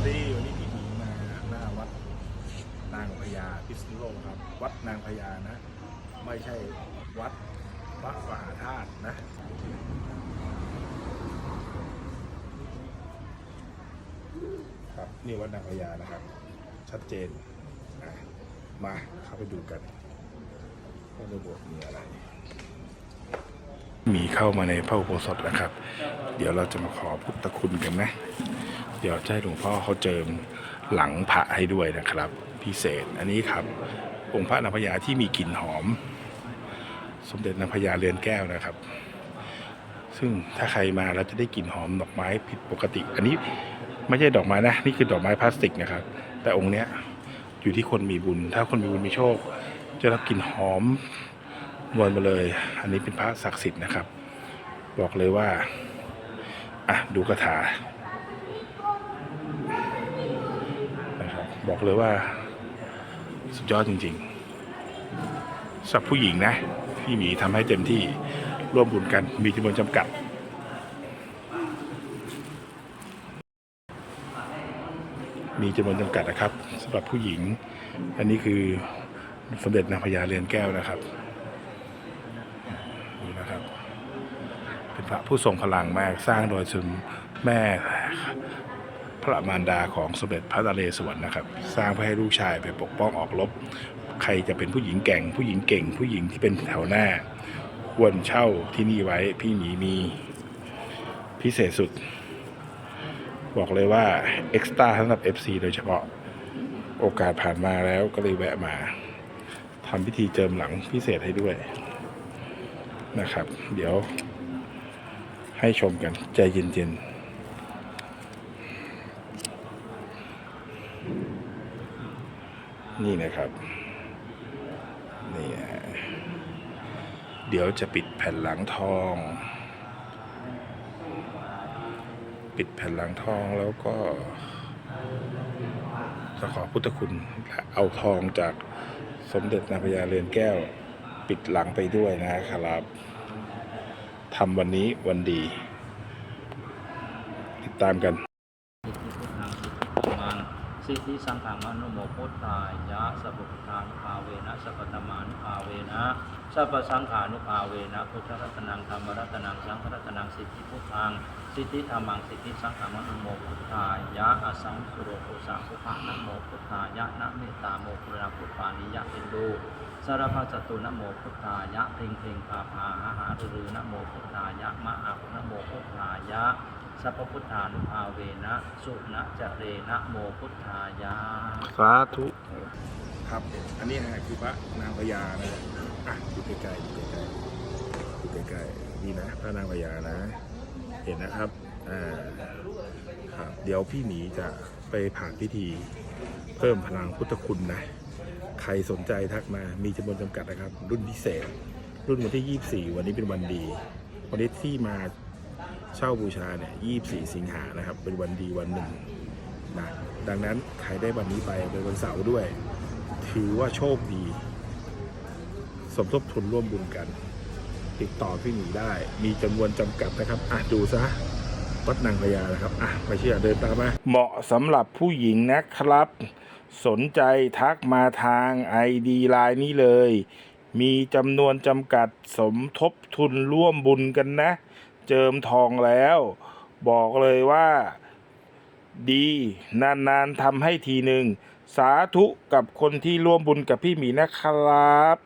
วัสดีวันนี้พี่หมีมาหน้าวัดนางพญาพิษณุโลกครับ วัดนางพญานะ ไม่ใช่วัดพระมหาธาตุนะครับนี่วัดนางพญานะครับ ชัดเจนมาเข้าไปดูกันว่าในโบสถ์มีอะไรมีเข้ามาในพระอุโบสถนะครับ เดี๋ยวเราจะมาขอพุทธคุณกันนะ เดี๋ยวจะให้หลวงพ่อเขาเจิมหลังพระให้ด้วยนะครับ พิเศษอันนี้ครับองค์พระนางพญาที่มีกลิ่นหอม สมเด็จนางพญาเรือนแก้วนะครับ ซึ่งถ้าใครมาแล้วจะได้กลิ่นหอมดอกไม้ผิดปกติ อันนี้ไม่ใช่ดอกไม้นะนี่คือดอกไม้พลาสติกนะครับ แต่องค์เนี้ยอยู่ที่คนมีบุญ ถ้าคนมีบุญมีโชค จะรับกลิ่นหอมนวลมาเลย อันนี้เป็นพระศักดิ์สิทธิ์นะครับ บอกเลยว่าอะดูคาถานะครั บอกเลยว่า สุดยอดจริงๆสำหรับผู้หญิงนะ พี่หมีทำให้เต็มที่ร่วมบุญกันมีจำนวนจำกัดมีจำนวนจำกัดนะครับสำหรับผู้หญิง อันนี้คือสมเด็จนางพญาเรือนแก้วนะครับนี่นะครับ เป็นพระผู้ทรงพลังมากสร้างโดยสมแม่ ระมารดาของสมเด็จพระนเรศวรนะครับ สร้างเพื่อให้ลูกชายไปปกป้องออกรบใครจะเป็นผู้หญิงแก่ง ผู้หญิงเก่ง ผู้หญิงที่เป็นแถวหน้า ควรเช่าที่นี่ไว้พี่หมีมีพิเศษสุด บอกเลยว่าเอ็กซ์ต้าสำหรับ FC โดยเฉพาะโอกาสผ่านมาแล้วก็เลยแวะมาทำพิธีเจิมหลังพิเศษให้ด้วยนะครับ เดี๋ยวให้ชมกันใจเย็นๆ นี่นะครับนี่เดี๋ยวจะปิดแผ่นหลังทอง ปิดแผ่นหลังทองแล้วก็จะขอพุทธคุณเอาทองจากสมเด็จนางพญาเรือนแก้ว ปิดหลังไปด้วยนะครับทำวันนี้วันดี ติดตามกัน สิทธิสังฆังอนุโมพุทธายะสัพพุทธานุภาเวนะสัพพตมานุภาเวนะสัพพสังขานุภาเวนะพุทธรัตนังธรรมรัตนังสังฆรัตนังสิทธิพุทธังสิทธิธรรมังสิทธิสังฆังอนุโมพุทธายะอสังสุโรโคสังพุทธานะโมพุทธายะนะเมตตาโมกุณาพุทธานิยะเอ็นดูสารพัจตุนโมพุทธายะเพ่งเพ่งพาพาหาหารือนะโมพุทธายะมะอะนโมพุทธายะ สัพพพุทธานุภาเวนะ สุนะจเรนะโมพุทธายะสาธุ ครับ อันนี้นะคือพระนางพญานะอะดูใกล้ๆดูใกล้ๆดูใกล้ๆนี่นะ พระนางพญานะ เห็นนะครับ อ่า ครับ เดี๋ยวพี่หมีจะไปผ่านพิธีเพิ่มพลังพุทธคุณนะ ใครสนใจทักมา มีจำนวนจำกัดนะครับ รุ่นพิเศษ รุ่นวันที่ 24 วันนี้เป็นวันดี วันนี้ที่มา เช่าบูชาเนี่ย24 สิงหานะครับ เป็นวันดีวันหนึ่งนะดังนั้นใครได้วันนี้ไปเป็นวันเสาร์ด้วย ถือว่าโชคดี สมทบทุนร่วมบุญกัน ติดต่อพี่หมีได้ มีจำนวนจำกัดนะครับอะดูซะวัดนางพญานะครับอะไม่เชื่อเดินตามมาเหมาะสำหรับผู้หญิงนะครับ สนใจทักมาทาง ID ไลน์นี้เลย มีจำนวนจำกัดสมทบทุนร่วมบุญกันนะ เจิมทองแล้ว บอกเลยว่า ดี นานๆทำให้ทีหนึ่ง สาธุกับคนที่ร่วมบุญกับพี่หมีนะครับ